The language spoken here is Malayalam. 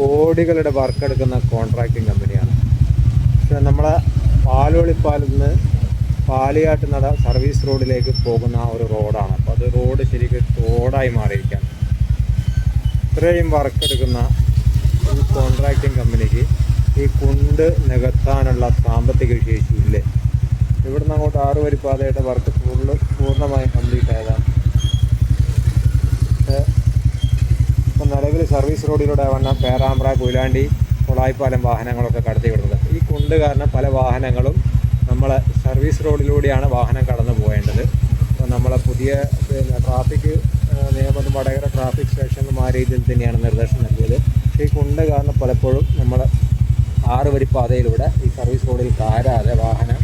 റോഡുകളുടെ വർക്ക് എടുക്കുന്ന കോൺട്രാക്റ്റിംഗ് കമ്പനിയാണ് പക്ഷേ നമ്മളെ പാലോളിപ്പാലിൽ നിന്ന് പാലിയാട്ട് നട സർവീസ് റോഡിലേക്ക് പോകുന്ന ഒരു റോഡാണ് അപ്പോൾ അത് റോഡ് ശരിക്കും തോടായി മാറിയിരിക്കുകയാണ്. ഇത്രയും വർക്ക് എടുക്കുന്ന ഈ കോൺട്രാക്റ്റിംഗ് കമ്പനിക്ക് ഈ കുണ്ട് നികത്താനുള്ള സാമ്പത്തിക ശേഷിയില്ലേ ഇവിടുന്ന് അങ്ങോട്ട് ആറ് വരി പാതയുടെ വർക്ക് ഫുള്ള് പൂർണമായും കംപ്ലീറ്റ് ആയതാണ് പക്ഷേ ഇപ്പം സർവീസ് റോഡിലൂടെ വന്ന പേരാമ്പ്ര കുയിലാണ്ടി കുളായിപ്പാലം വാഹനങ്ങളൊക്കെ കടത്തിവിടുന്നത് ഈ കുണ്ട് കാരണം പല വാഹനങ്ങളും നമ്മൾ സർവീസ് റോഡിലൂടെയാണ് വാഹനം കടന്നു പോകേണ്ടത് അപ്പോൾ നമ്മളെ പുതിയ പിന്നെ ട്രാഫിക് നിയമം വടകര ട്രാഫിക് സ്റ്റേഷനും ആ രീതിയിൽ തന്നെയാണ് നിർദ്ദേശം നൽകിയത്. ഈ കുണ്ട് കാരണം പലപ്പോഴും നമ്മൾ ആറ് വരി പാതയിലൂടെ ഈ സർവീസ് റോഡിൽ കയറാതെ വാഹനം